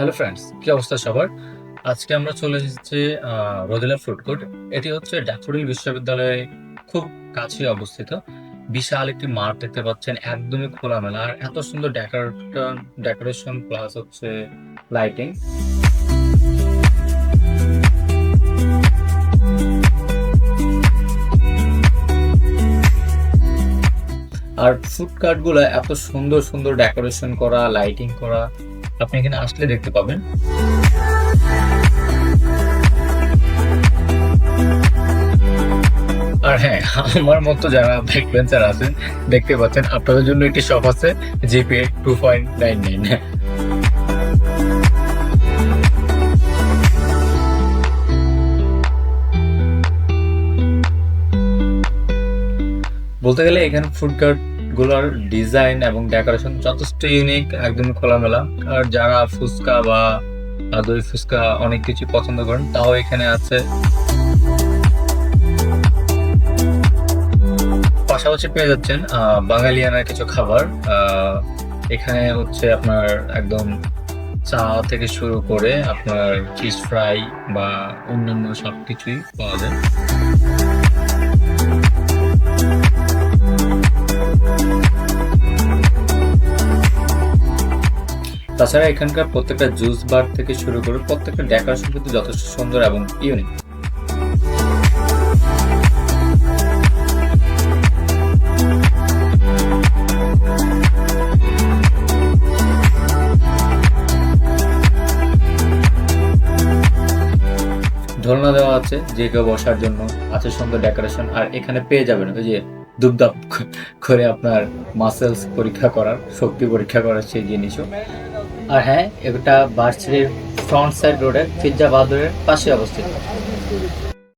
Hello friends কি অবস্থা সবার? আজকে আমরা চলে এসেছি রোদেলা ফুড কোর্ট এটি হচ্ছে ড্যাফোডিল বিশ্ববিদ্যালয়ে, খুব কাছে অবস্থিত। বিশাল একটি মাঠ দেখতে পাচ্ছেন, একদমই খোলামেলা। আর এত সুন্দর ডেকোরেশন ডেকোরেশন প্লাস হচ্ছে লাইটিং আর ফুড কার্টগুলো এত সুন্দর সুন্দর ডেকোরেশন করা লাইটিং করা। আপনি এখানে আসলে দেখতে পাবেন। আর হ্যাঁ আমার মতো যারা ব্যাক বেঞ্চার আছেন, দেখতে পাচ্ছেন, আপনাদের জন্য একটি শপ আছে জিপে টু পয়েন্ট নাইন নাইন বলতে গেলে এখানে ফুড কার্ট গুলোর ডিজাইন এবং ডেকোরেশন যথেষ্ট ইউনিক একদম খোলামেলা। আর যারা ফুচকা বা দই ফুচকা অনেক কিছু পছন্দ করেন, তাও এখানে আছে। পাশাপাশি পেয়ে যাচ্ছেন বাঙালিয়ানার কিছু খাবার। এখানে হচ্ছে আপনার একদম চা থেকে শুরু করে আপনার চিজ ফ্রাই বা অন্যান্য সবকিছুই পাওয়া যায়। তাছাড়া এখানকার প্রত্যেকটা জুস বার থেকে শুরু করে প্রত্যেকটা ডেকোরেশন কিন্তু যথেষ্ট সুন্দর এবং ইউনিক ঝর্ণা দেওয়া আছে, যে কেউ বসার জন্য। আছে সুন্দর ডেকোরেশন, আর এখানে পেয়ে যাবেন ওই যে দুবদাপ করে আপনার মাসেলস পরীক্ষা করার, শক্তি পরীক্ষা করার সেই জিনিসও। আর হ্যাঁ এটা বার্সির ফ্রন্ট সাইড রোডের ফিজ্জা বাদরের পাশে অবস্থিত।